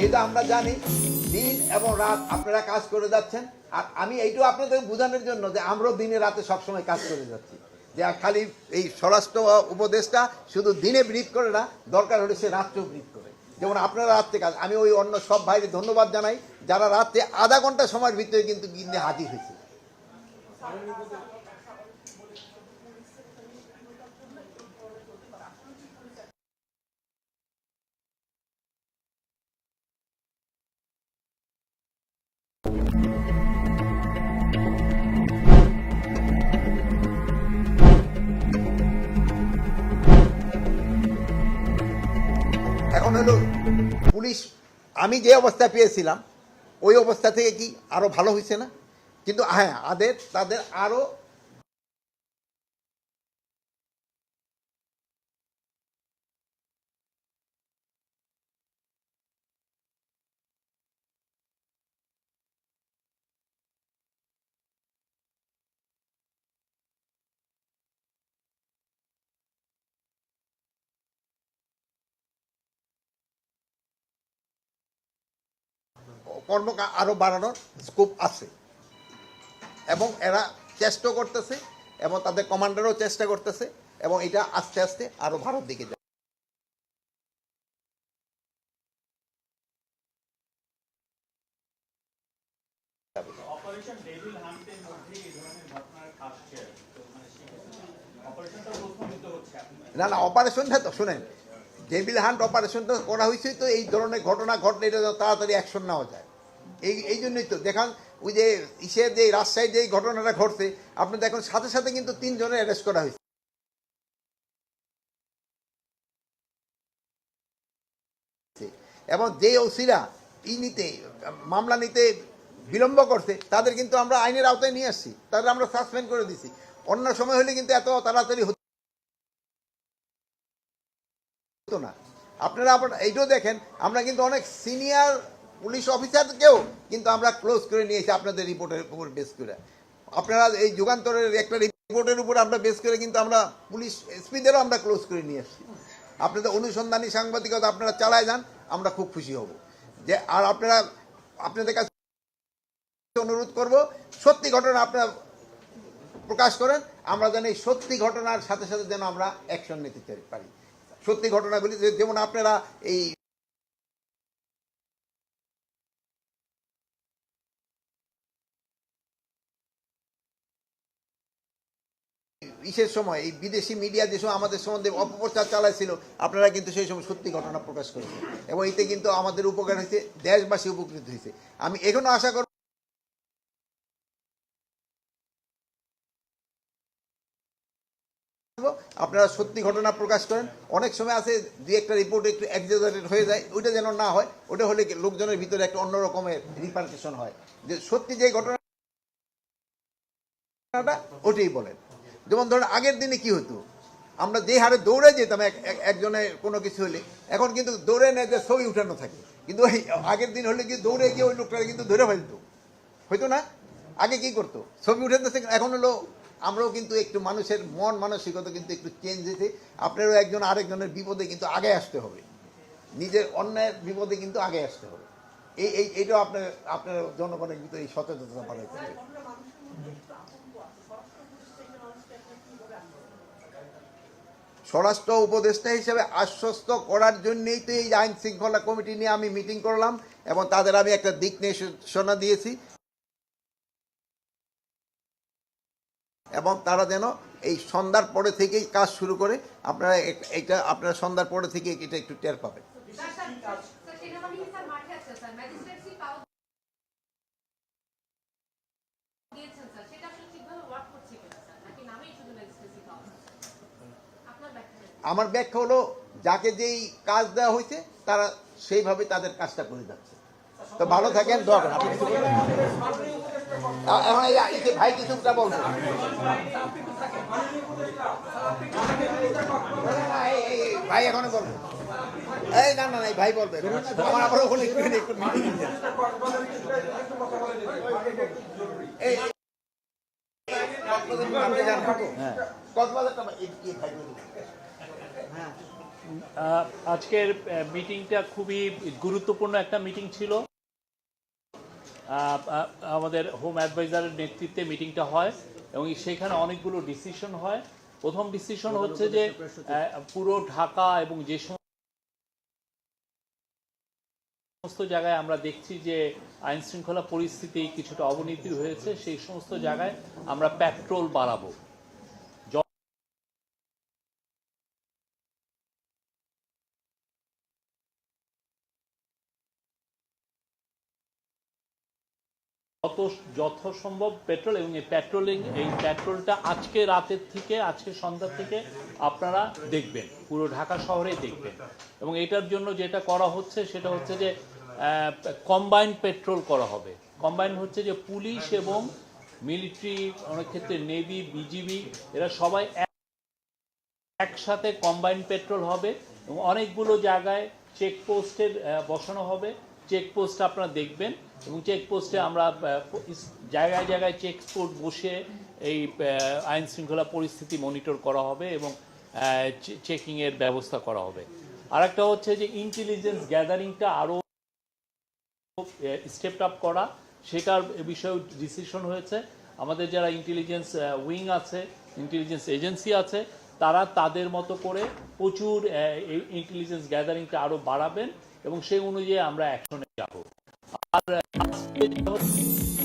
যেহেতু আমরা জানি দিন এবং রাত আপনারা কাজ করে যাচ্ছেন, আর আমি এইটু আপনাদের বোঝানোর জন্য যে আমরাও দিনে রাতে সবসময় কাজ করে যাচ্ছি। যে খালি এই স্বরাষ্ট্র উপদেশটা শুধু দিনে ব্রিফ করে না, দরকার হলে সে রাত্রেও ব্রিফ করে। যেমন আপনারা রাত্রে কাজ, আমি ওই অন্য সব ভাইকে ধন্যবাদ জানাই, যারা রাত্রে আধা ঘণ্টা সময়ের ভিতরে কিন্তু গিন্নে হাজির হয়েছে। হলো, পুলিশ, আমি যে অবস্থায় পেয়েছিলাম, ওই অবস্থা থেকে কি আরও ভালো হয়েছে না? কিন্তু হ্যাঁ আদের তাদের আরও কর্ম আরও বাড়ানোর স্কোপ আছে। এবং এরা চেষ্টা করতেছে এবং তাদের কমান্ডারও চেষ্টা করতেছে এবং এটা আস্তে আস্তে আরও ভারত দিকে তো মানে না না অপারেশনটা তো শুনেন ডেভিল হান্ট অপারেশনটা করা হয়েছে তো এই ধরনের ঘটনা ঘটলে এটা তাড়াতাড়ি অ্যাকশন নেওয়া যায়। এই এই জন্যই তো। দেখান, ওই যে ইসের যে রাজশাহীর যে ঘটনাটা ঘটছে আপনি দেখুন সাথে সাথে কিন্তু তিনজনের অ্যারেস্ট করা হয়েছে। এবং যে ওসিরা ই নিতে, মামলা নিতে বিলম্ব করছে, তাদের কিন্তু আমরা আইনের আওতায় নিয়ে আসছি। তাদের আমরা সাসপেন্ড করে দিছি। অন্য সময় হলে কিন্তু এত তাড়াতাড়ি হতো না। আপনারা আবার এইটাও দেখেন, আমরা কিন্তু অনেক সিনিয়র পুলিশ অফিসারকেও কিন্তু আমরা ক্লোজ করে নিয়েছি আপনাদের রিপোর্টের উপর বেস করে। আপনারা এই যুগান্তরের একটা রিপোর্টের উপর আমরা বেস করে, কিন্তু আমরা পুলিশ এসপিদেরও আমরা ক্লোজ করে নিয়ে আসছি। আপনাদের অনুসন্ধানী সাংবাদিকতা আপনারা চালায় যান, আমরা খুব খুশি হব। যে, আর আপনারা, আপনাদের কাছে অনুরোধ করব, সত্যি ঘটনা আপনারা প্রকাশ করেন, আমরা যেন এই সত্যি ঘটনার সাথে সাথে যেন আমরা অ্যাকশন নিতে পারি। সত্যি ঘটনাগুলি যেমন আপনারা এই ইসের সময়, এই বিদেশি মিডিয়া যে সময় আমাদের সম্বন্ধে অপপ্রচার চালাইছিল, আপনারা কিন্তু সেই সময় সত্যি ঘটনা প্রকাশ করেছেন। এবং এতে কিন্তু আমাদের উপকার হয়েছে, দেশবাসী উপকৃত হয়েছে। আমি এখনও আশা করব আপনারা সত্যি ঘটনা প্রকাশ করেন। অনেক সময় আছে, দুই একটা রিপোর্ট একটু এক্সাজারেট হয়ে যায়, ওইটা যেন না হয় ওটা হলে লোকজনের ভিতরে একটা অন্য রকমের রিপার্কেশন হয়। যে সত্যি যে ঘটনাটা, ওটাই বলেন। যেমন ধরুন, আগের দিনে কি হতো? আমরা যে হারে দৌড়ে যেতাম, এক- এক- একজনের কোনো কিছু হলে, এখন কিন্তু দৌড়ে নেয় যে ছবি উঠানো থাকে। কিন্তু ওই আগের দিন হলে কি দৌড়ে গিয়ে ওই লোকটাকে কিন্তু ধরে ফেলতো। হয়তো না? আগে কি করতো? ছবি উঠাতেছে এখন হলো আমরাও কিন্তু একটু মানুষের মন মানসিকতা কিন্তু একটু চেঞ্জ হয়েছে আপনারও একজন আরেকজনের বিপদে কিন্তু আগে আসতে হবে। নিজের অন্যায়ের বিপদে কিন্তু আগে আসতে হবে। এই এই, এইটাও আপনার আপনার জনগণের ভিতরে এই সচেতনতা বাড়াইতে হবে। স্বরাষ্ট্র উপদেষ্টা হিসেবে আশ্বস্ত করার জন্যই তো এই আইন শৃঙ্খলা কমিটি নিয়ে আমি মিটিং করলাম এবং তাদের আমি একটা দিক নির্দেশনা দিয়েছি এবং তারা যেন এই সন্ধ্যার পরে থেকেই কাজ শুরু করে আপনারা এটা আপনারা সন্ধ্যার পরে থেকে এটা একটু টের পাবেন। সেটা work করছে? নাকি নামেই শুধু পাওয়া যাচ্ছে? আপনার ব্যাখ্যা দিন। আমার ব্যাখ্যা হলো যাকে যেই কাজ দেওয়া হয়েছে তারা সেইভাবে তাদের কাজটা করে যাচ্ছে। তো ভালো থাকেন দোয়া করেন। আপনি কিছু ভাই কিছুটা বলবেন ভাই এখনও বলবেন এই না না না ভাই বলবে আমার আবার ওখানে। এই হ্যাঁ। আজকের মিটিংটা খুবই গুরুত্বপূর্ণ একটা মিটিং ছিল। আমাদের হোম অ্যাডভাইজারের নেতৃত্বে মিটিংটা হয় এবং সেখানে অনেকগুলো ডিসিশন হয়। প্রথম ডিসিশন হচ্ছে যে আহ, পুরো ঢাকা এবং যে সমস্ত জায়গায় আমরা দেখছি যে আইন শৃঙ্খলা পরিস্থিতি কিছুটা অবনতি হয়েছে সেই সমস্ত জায়গায় আমরা পেট্রোল বাড়াবো। যত যথাসম্ভব পেট্রোল এবং এই পেট্রোলিং, এই পেট্রোলটা আজকে রাতের থেকে, আজকে সন্ধ্যা থেকে আপনারা দেখবেন, পুরো ঢাকা শহরে দেখবেন। এবং এটার জন্য যেটা করা হচ্ছে, সেটা হচ্ছে যে কম্বাইন পেট্রোল করা হবে। কম্বাইন হচ্ছে যে পুলিশ এবং মিলিটারি, অনেক ক্ষেত্রে নেভি, বিজিবি, এরা সবাই একসাথে কম্বাইন পেট্রোল হবে এবং অনেকগুলো জায়গায় চেকপোস্টের বসানো হবে। চেকপোস্ট আপনারা দেখবেন। এবং চেকপোস্টে আমরা জায়গায় জায়গায় চেকপোস্ট বসে এই আইন শৃঙ্খলা পরিস্থিতি মনিটর করা হবে এবং চেকিংয়ের ব্যবস্থা করা হবে। আর একটা হচ্ছে যে ইন্টেলিজেন্স গ্যাদারিংটা আরও স্টেপ আপ করা, সেটার বিষয়ে ডিসিশন হয়েছে। আমাদের যারা ইন্টেলিজেন্স উইং আছে ইন্টেলিজেন্স এজেন্সি আছে, তারা তাদের মতো করে প্রচুর ইন্টেলিজেন্স গ্যাদারিংটা আরও বাড়াবেন এবং সেই অনুযায়ী আমরা অ্যাকশনে আর আজকে যেটা হচ্ছে-